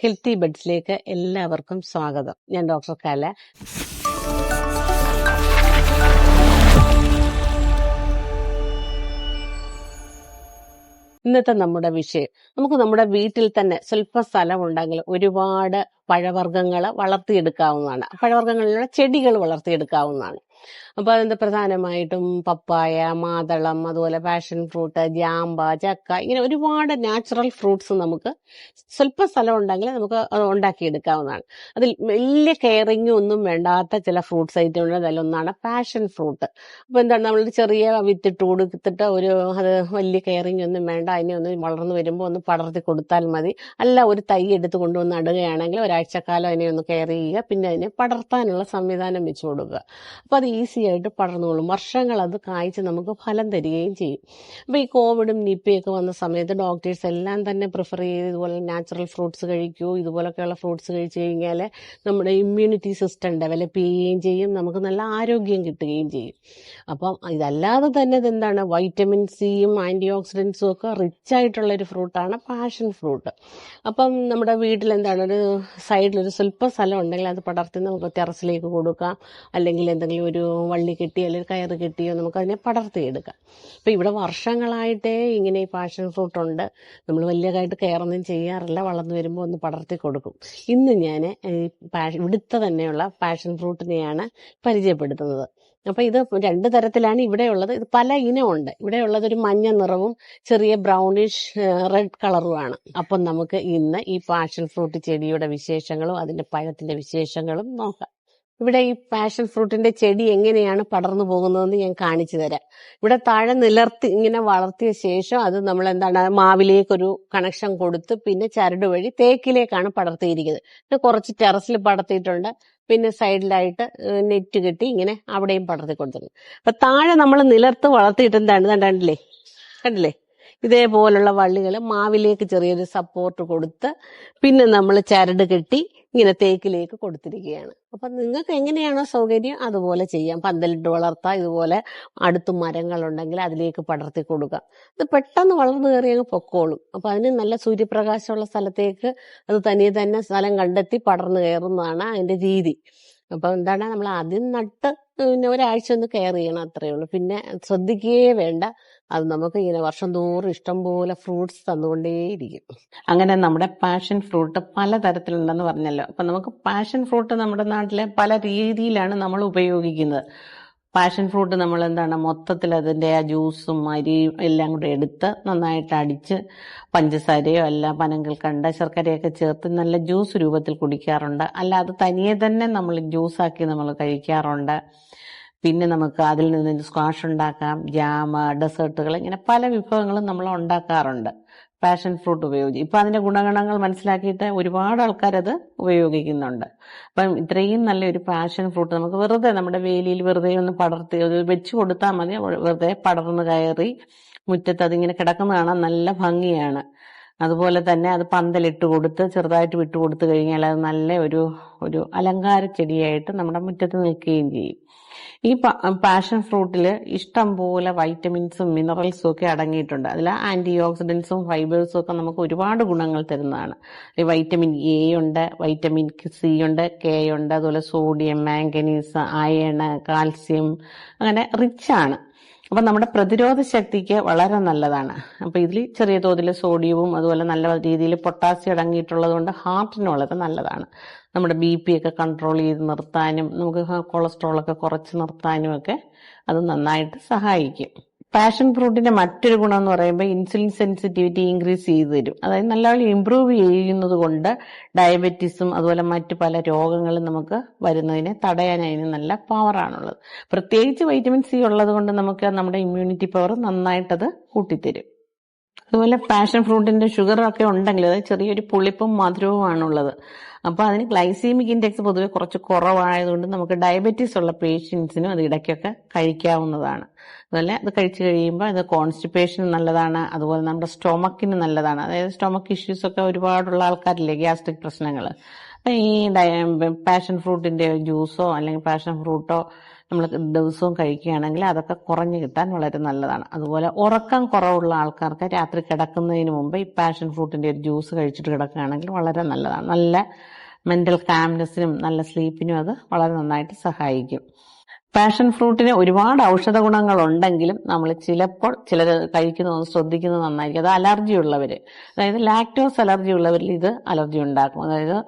Healthy ബഡ്സിലേക്ക് എല്ലാവർക്കും സ്വാഗതം. ഞാൻ ഡോക്ടർ കല. ഇന്നത്തെ നമ്മുടെ വിഷയം നമുക്ക് നമ്മുടെ വീട്ടിൽ തന്നെ സ്വല്പ സ്ഥലമുണ്ടെങ്കിൽ ഒരുപാട് പഴവർഗങ്ങൾ വളർത്തിയെടുക്കാവുന്നതാണ്. പഴവർഗങ്ങളിലുള്ള ചെടികൾ വളർത്തിയെടുക്കാവുന്നതാണ്. അപ്പോൾ അതിന്റെ പ്രധാനമായിട്ടും പപ്പായ മാതളം അതുപോലെ പാഷൻ ഫ്രൂട്ട് ജാമ്പ ചക്ക ഇങ്ങനെ ഒരുപാട് നാച്ചുറൽ ഫ്രൂട്ട്സ് നമുക്ക് സ്വല്പ സ്ഥലം ഉണ്ടെങ്കിൽ നമുക്ക് ഉണ്ടാക്കിയെടുക്കാവുന്നതാണ്. അതിൽ വലിയ കെയറിങ് ഒന്നും വേണ്ടാത്ത ചില ഫ്രൂട്ട്സ് ഐറ്റം ഉണ്ട് അതിലൊന്നാണ് പാഷൻ ഫ്രൂട്ട് അപ്പൊ എന്താണ് നമ്മൾ ചെറിയ വിത്തിട്ട് കൊടുത്തിട്ട് ഒരു അത് വലിയ കെയറിങ് ഒന്നും വേണ്ട അതിനെ ഒന്ന് വളർന്നു വരുമ്പോൾ ഒന്ന് പടർത്തി കൊടുത്താൽ മതി. അല്ല ഒരു തൈ എടുത്ത് കൊണ്ടുവന്ന് നടുകയാണെങ്കിൽ ഒരാഴ്ചക്കാലം അതിനെ ഒന്ന് കെയർ ചെയ്യുക പിന്നെ അതിനെ പടർത്താനുള്ള സംവിധാനം വെച്ചു കൊടുക്കുക. അപ്പൊ അത് ഈസി ആയിട്ട് പടർന്നുകൊള്ളും വർഷങ്ങൾ അത് കായ്ച്ച് നമുക്ക് ഫലം തരികയും ചെയ്യും. അപ്പോൾ ഈ കോവിഡും നിപ്പയൊക്കെ വന്ന സമയത്ത് ഡോക്ടേഴ്സ് എല്ലാം തന്നെ പ്രിഫർ ചെയ്ത് ഇതുപോലെ നാച്ചുറൽ ഫ്രൂട്ട്സ് കഴിക്കൂ. ഇതുപോലൊക്കെയുള്ള ഫ്രൂട്ട്സ് കഴിച്ചു കഴിഞ്ഞാൽ നമ്മുടെ ഇമ്മ്യൂണിറ്റി സിസ്റ്റം ഡെവലപ്പ് ചെയ്യുകയും ചെയ്യും. നമുക്ക് നല്ല ആരോഗ്യം കിട്ടുകയും ചെയ്യും. അപ്പം ഇതല്ലാതെ തന്നെ ഇതെന്താണ്? വൈറ്റമിൻ സിയും ആന്റി ഓക്സിഡൻസും ഒക്കെ റിച്ച് ആയിട്ടുള്ള ഒരു ഫ്രൂട്ടാണ് പാഷൻ ഫ്രൂട്ട്. അപ്പം നമ്മുടെ വീട്ടിൽ എന്താണ് ഒരു സൈഡിൽ ഒരു സ്വല്പ സ്ഥലം ഉണ്ടെങ്കിൽ അത് പടർത്തി നമുക്ക് ടെറസിലേക്ക് കൊടുക്കാം. അല്ലെങ്കിൽ എന്തെങ്കിലും ഒരു വള്ളി കെട്ടിയോ അല്ലെങ്കിൽ കയറ് കെട്ടിയോ നമുക്കതിനെ പടർത്തിയെടുക്കാം. അപ്പോൾ ഇവിടെ വർഷങ്ങളായിട്ടേ ഇങ്ങനെ ഈ പാഷൻ ഫ്രൂട്ട് ഉണ്ട്. നമ്മൾ വലിയതായിട്ട് കെയറൊന്നും ചെയ്യാറില്ല. വളർന്നു വരുമ്പോൾ ഒന്ന് പടർത്തി കൊടുക്കും. ഇന്ന് ഞാൻ ഈ ഇവിടുത്തെ തന്നെയുള്ള പാഷൻ ഫ്രൂട്ടിനെയാണ് പരിചയപ്പെടുത്തുന്നത്. അപ്പോൾ ഇത് രണ്ട് തരത്തിലാണ് ഇവിടെയുള്ളത് ഇത് പല ഇനമുണ്ട് ഇവിടെ ഉള്ളത് ഒരു മഞ്ഞ നിറവും ചെറിയ ബ്രൗണിഷ് റെഡ് കളറുമാണ് അപ്പം നമുക്ക് ഇന്ന് ഈ പാഷൻ ഫ്രൂട്ട് ചെടിയുടെ വിശേഷങ്ങളും അതിന്റെ പഴത്തിന്റെ വിശേഷങ്ങളും നോക്കാം. ഇവിടെ ഈ പാഷൻ ഫ്രൂട്ടിന്റെ ചെടി എങ്ങനെയാണ് പടർന്നു പോകുന്നതെന്ന് ഞാൻ കാണിച്ചു തരാം. ഇവിടെ താഴെ നിലർത്തി ഇങ്ങനെ വളർത്തിയ ശേഷം അത് നമ്മൾ എന്താണ് മാവിലേക്കൊരു കണക്ഷൻ കൊടുത്ത് പിന്നെ ചരട് വഴി തേക്കിലേക്കാണ് പടർത്തിയിരിക്കുന്നത്. പിന്നെ കുറച്ച് ടെറസിൽ പടർത്തിയിട്ടുണ്ട്. പിന്നെ സൈഡിലായിട്ട് നെറ്റ് കെട്ടി ഇങ്ങനെ അവിടെയും പടർത്തി കൊടുത്തിട്ടുണ്ട് അപ്പൊ താഴെ നമ്മൾ നിലർത്ത് വളർത്തിയിട്ട് എന്താണ് കണ്ടില്ലേ? കണ്ടില്ലേ? ഇതേപോലുള്ള വള്ളികൾ മാവിലേക്ക് ചെറിയൊരു സപ്പോർട്ട് കൊടുത്ത് പിന്നെ നമ്മൾ ചരട് കെട്ടി ഇങ്ങനെ തേക്കിലേക്ക് കൊടുത്തിരിക്കുകയാണ്. അപ്പൊ നിങ്ങൾക്ക് എങ്ങനെയാണോ സൗകര്യം അതുപോലെ ചെയ്യാം. പന്തലിട്ട് വളർത്താം ഇതുപോലെ അടുത്ത് മരങ്ങളുണ്ടെങ്കിൽ അതിലേക്ക് പടർത്തി കൊടുക്കാം ഇത് പെട്ടെന്ന് വളർന്നു കയറി അങ്ങ് പൊക്കോളും. അപ്പൊ അതിന് നല്ല സൂര്യപ്രകാശമുള്ള സ്ഥലത്തേക്ക് അത് തനിയെ തന്നെ സ്ഥലം കണ്ടെത്തി പടർന്നു കയറുന്നതാണ് അതിന്റെ രീതി. അപ്പൊ എന്താണ് നമ്മൾ ആദ്യം നട്ട് പിന്നെ ഒരാഴ്ച ഒന്ന് കെയർ ചെയ്യണം അത്രയേ ഉള്ളൂ. പിന്നെ ശ്രദ്ധിക്കുകയേ വേണ്ട. അത് നമുക്ക് ഇങ്ങനെ വർഷം തോറും ഇഷ്ടം പോലെ ഫ്രൂട്ട്സ് തന്നുകൊണ്ടേയിരിക്കും. അങ്ങനെ നമ്മുടെ പാഷൻ ഫ്രൂട്ട് പല തരത്തിലുണ്ടെന്ന് പറഞ്ഞല്ലോ. അപ്പൊ നമുക്ക് പാഷൻ ഫ്രൂട്ട് നമ്മുടെ നാട്ടിലെ പല രീതിയിലാണ് നമ്മൾ ഉപയോഗിക്കുന്നത്. പാഷൻ ഫ്രൂട്ട് നമ്മൾ എന്താണ് മൊത്തത്തിൽ അതിന്റെ ആ ജ്യൂസും അരിയും എല്ലാം കൂടെ എടുത്ത് നന്നായിട്ട് അടിച്ച് പഞ്ചസാരയോ അല്ല കണ്ട ശർക്കരയൊക്കെ ചേർത്ത് നല്ല ജ്യൂസ് രൂപത്തിൽ കുടിക്കാറുണ്ട്. അല്ലാതെ തനിയെ തന്നെ നമ്മൾ ജ്യൂസാക്കി നമ്മൾ കഴിക്കാറുണ്ട്. പിന്നെ നമുക്ക് അതിൽ നിന്ന് സ്ക്വാഷ് ഉണ്ടാക്കാം ജാമ ഡെസേർട്ടുകൾ ഇങ്ങനെ പല വിഭവങ്ങളും നമ്മൾ ഉണ്ടാക്കാറുണ്ട്. പാഷൻ ഫ്രൂട്ട് ഉപയോഗിച്ച്. ഇപ്പം അതിന്റെ ഗുണഗണങ്ങൾ മനസ്സിലാക്കിയിട്ട് ഒരുപാട് ആൾക്കാർ അത് ഉപയോഗിക്കുന്നുണ്ട്. അപ്പം ഇത്രയും നല്ലൊരു പാഷൻ ഫ്രൂട്ട് നമുക്ക് വെറുതെ നമ്മുടെ വേലിയിൽ വെറുതെ ഒന്ന് പടർത്തി വെച്ച് കൊടുത്താൽ മതി. വെറുതെ പടർന്ന് കയറി മുറ്റത്ത് അതിങ്ങനെ കിടക്കുന്ന കാണാൻ നല്ല ഭംഗിയാണ്. അതുപോലെ തന്നെ അത് പന്തലിട്ട് കൊടുത്ത് ചെറുതായിട്ട് വിട്ടു കൊടുത്തു കഴിഞ്ഞാൽ അത് നല്ല ഒരു ഒരു അലങ്കാര ചെടിയായിട്ട് നമ്മുടെ മുറ്റത്ത് നിൽക്കുകയും ചെയ്യും. ഈ പാഷൻ ഫ്രൂട്ടിൽ ഇഷ്ടം പോലെ വൈറ്റമിൻസും മിനറൽസും ഒക്കെ അടങ്ങിയിട്ടുണ്ട്. അതിൽ ആന്റി ഓക്സിഡൻസും ഫൈബേഴ്സും ഒക്കെ നമുക്ക് ഒരുപാട് ഗുണങ്ങൾ തരുന്നതാണ്. ഈ വൈറ്റമിൻ എ ഉണ്ട് വൈറ്റമിൻ സി ഉണ്ട് കെ ഉണ്ട് അതുപോലെ സോഡിയം മാംഗനീസ് അയണ് കാൽസ്യം അങ്ങനെ റിച്ചാണ് അപ്പം നമ്മുടെ പ്രതിരോധ ശക്തിക്ക് വളരെ നല്ലതാണ്. അപ്പം ഇതിൽ ചെറിയ തോതിൽ സോഡിയവും അതുപോലെ നല്ല രീതിയിൽ പൊട്ടാസ്യം അടങ്ങിയിട്ടുള്ളത് കൊണ്ട് ഹാർട്ടിന് വളരെ നല്ലതാണ്. നമ്മുടെ ബി പി ഒക്കെ കൺട്രോൾ ചെയ്ത് നിർത്താനും നമുക്ക് കൊളസ്ട്രോളൊക്കെ കുറച്ച് നിർത്താനും ഒക്കെ അത് നന്നായിട്ട് സഹായിക്കും. പാഷൻ ഫ്രൂട്ടിന്റെ മറ്റൊരു ഗുണം എന്ന് പറയുമ്പോൾ ഇൻസുലിൻ സെൻസിറ്റിവിറ്റി ഇൻക്രീസ് ചെയ്ത് തരും. അതായത് നല്ലപോലെ ഇമ്പ്രൂവ് ചെയ്യുന്നത് കൊണ്ട് ഡയബറ്റീസും അതുപോലെ മറ്റു പല രോഗങ്ങളും നമുക്ക് വരുന്നതിനെ തടയാൻ അതിന് നല്ല പവറാണുള്ളത് പ്രത്യേകിച്ച് വൈറ്റമിൻ സി ഉള്ളത് കൊണ്ട് നമുക്ക് നമ്മുടെ ഇമ്മ്യൂണിറ്റി പവർ നന്നായിട്ടത് കൂട്ടിത്തരും. അതുപോലെ പാഷൻ ഫ്രൂട്ടിന്റെ ഷുഗർ ഒക്കെ ഉണ്ടെങ്കിൽ അത് ചെറിയൊരു പുളിപ്പും മധുരവുമാണുള്ളത്. അപ്പോൾ അതിന് ഗ്ലൈസീമിക് ഇൻഡെക്സ് പൊതുവെ കുറച്ച് കുറവായതുകൊണ്ട് നമുക്ക് ഡയബറ്റീസ് ഉള്ള പേഷ്യൻസിനും അത് ഇടയ്ക്കൊക്കെ കഴിക്കാവുന്നതാണ്. അതുപോലെ അത് കഴിച്ചു കഴിയുമ്പോൾ അത് കോൺസ്റ്റിപ്പേഷൻ നല്ലതാണ് അതുപോലെ നമ്മുടെ സ്റ്റൊമക്കിന് നല്ലതാണ്. അതായത് സ്റ്റൊമക്ക് ഇഷ്യൂസ് ഒക്കെ ഒരുപാടുള്ള ആൾക്കാരില്ലേ ഗ്യാസ്ട്രിക് പ്രശ്നങ്ങൾ ഈ പാഷൻ ഫ്രൂട്ടിന്റെ ജ്യൂസോ അല്ലെങ്കിൽ പാഷൻ ഫ്രൂട്ടോ നമ്മൾ ദിവസവും കഴിക്കുകയാണെങ്കിൽ അതൊക്കെ കുറഞ്ഞു കിട്ടാൻ വളരെ നല്ലതാണ്. അതുപോലെ ഉറക്കം കുറവുള്ള ആൾക്കാർക്ക് രാത്രി കിടക്കുന്നതിന് മുമ്പ് ഈ പാഷൻ ഫ്രൂട്ടിന്റെ ഒരു ജ്യൂസ് കഴിച്ചിട്ട് കിടക്കുകയാണെങ്കിൽ വളരെ നല്ലതാണ്. നല്ല മെന്റൽ കാംനെസ്സിനും നല്ല സ്ലീപ്പിനും അത് വളരെ നന്നായിട്ട് സഹായിക്കും. പാഷൻ ഫ്രൂട്ടിന് ഒരുപാട് ഔഷധ ഗുണങ്ങൾ ഉണ്ടെങ്കിലും നമ്മൾ ചിലപ്പോൾ ചിലർ കഴിക്കുന്നത് ശ്രദ്ധിക്കുന്നത് നന്നായിരിക്കും. അത് അലർജി ഉള്ളവർ അതായത് ലാക്ടോസ് അലർജി ഉള്ളവരിൽ ഇത് അലർജി ഉണ്ടാക്കും. അതായത്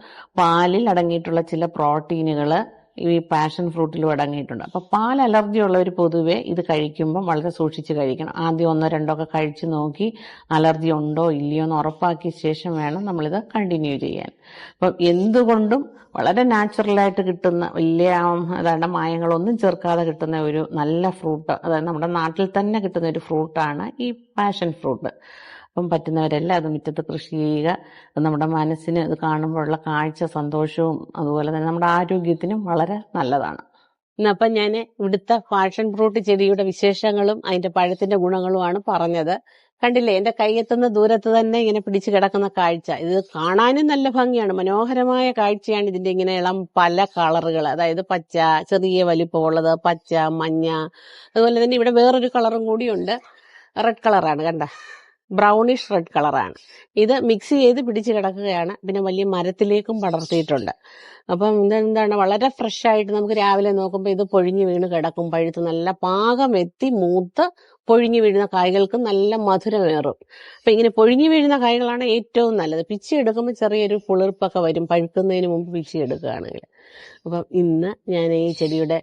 പാലിൽ അടങ്ങിയിട്ടുള്ള ചില പ്രോട്ടീനുകൾ ഈ പാഷൻ ഫ്രൂട്ടിലും അടങ്ങിയിട്ടുണ്ട്. അപ്പോൾ പാൽ അലർജി ഉള്ളവർ പൊതുവേ ഇത് കഴിക്കുമ്പോൾ വളരെ സൂക്ഷിച്ച് കഴിക്കണം. ആദ്യം ഒന്നോ രണ്ടോ ഒക്കെ കഴിച്ച് നോക്കി അലർജി ഉണ്ടോ ഇല്ലയോ എന്ന് ഉറപ്പാക്കിയ ശേഷം വേണം നമ്മളിത് കണ്ടിന്യൂ ചെയ്യാൻ. അപ്പം എന്തുകൊണ്ടും വളരെ നാച്ചുറലായിട്ട് കിട്ടുന്ന വലിയ അതാണ്ട് മായങ്ങളൊന്നും ചേർക്കാതെ കിട്ടുന്ന ഒരു നല്ല ഫ്രൂട്ട് അതായത് നമ്മുടെ നാട്ടിൽ തന്നെ കിട്ടുന്ന ഒരു ഫ്രൂട്ടാണ് ഈ പാഷൻ ഫ്രൂട്ട്. അപ്പം പറ്റുന്നവരെല്ലാം അത് മുറ്റത്ത് കൃഷി ചെയ്യുക. അത് നമ്മുടെ മനസ്സിന് ഇത് കാണുമ്പോഴുള്ള കാഴ്ച സന്തോഷവും അതുപോലെ തന്നെ നമ്മുടെ ആരോഗ്യത്തിനും വളരെ നല്ലതാണ്. അപ്പം ഞാൻ ഇവിടുത്തെ ഫാഷൻ ഫ്രൂട്ട് ചെടിയുടെ വിശേഷങ്ങളും അതിന്റെ പഴത്തിന്റെ ഗുണങ്ങളുമാണ് പറഞ്ഞത്. കണ്ടില്ലേ എന്റെ കയ്യെത്തുന്ന ദൂരത്ത് തന്നെ ഇങ്ങനെ പിടിച്ചു കിടക്കുന്ന കാഴ്ച. ഇത് കാണാനും നല്ല ഭംഗിയാണ് മനോഹരമായ കാഴ്ചയാണ് ഇതിന്റെ ഇങ്ങനെ ഇളം പല കളറുകൾ അതായത് പച്ച ചെറിയ വലിപ്പമുള്ളത് പച്ച മഞ്ഞ അതുപോലെ തന്നെ ഇവിടെ വേറൊരു കളറും കൂടിയുണ്ട്. റെഡ് കളറാണ് കണ്ട. ബ്രൗണിഷ് റെഡ് കളറാണ്. ഇത് മിക്സ് ചെയ്ത് പിടിച്ച് കിടക്കുകയാണ്. പിന്നെ വലിയ മരത്തിലേക്കും പടർത്തിയിട്ടുണ്ട്. അപ്പം ഇതെന്താണ്? വളരെ ഫ്രഷ് ആയിട്ട് നമുക്ക് രാവിലെ നോക്കുമ്പോൾ ഇത് പൊഴിഞ്ഞു വീണ് കിടക്കും. പഴുത്ത് നല്ല പാകം എത്തി മൂത്ത് പൊഴിഞ്ഞു വീഴുന്ന കായ്കൾക്ക് നല്ല മധുരമേറും അപ്പൊ ഇങ്ങനെ പൊഴിഞ്ഞു വീഴുന്ന കായ്കളാണ് ഏറ്റവും നല്ലത്. പിച്ചി എടുക്കുമ്പോൾ ചെറിയൊരു പുളിർപ്പൊക്കെ വരും. പഴുക്കുന്നതിന് മുമ്പ് പിച്ചി എടുക്കുകയാണെങ്കിൽ. അപ്പം ഇന്ന് ഞാൻ ഈ ചെടിയുടെ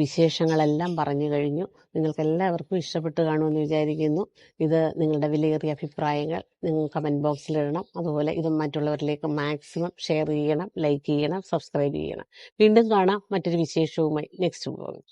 വിശേഷങ്ങളെല്ലാം പറഞ്ഞു കഴിഞ്ഞു. നിങ്ങൾക്ക് എല്ലാവർക്കും ഇഷ്ടപ്പെട്ട് കാണുമെന്ന് വിചാരിക്കുന്നു. ഇത് നിങ്ങളുടെ വിലയേറിയ അഭിപ്രായങ്ങൾ നിങ്ങൾ കമന്റ് ബോക്സിൽ ഇടണം. അതുപോലെ ഇത് മറ്റുള്ളവരിലേക്ക് മാക്സിമം ഷെയർ ചെയ്യണം ലൈക്ക് ചെയ്യണം സബ്സ്ക്രൈബ് ചെയ്യണം. വീണ്ടും കാണാം. മറ്റൊരു വിശേഷവുമായി നെക്സ്റ്റ് പോകും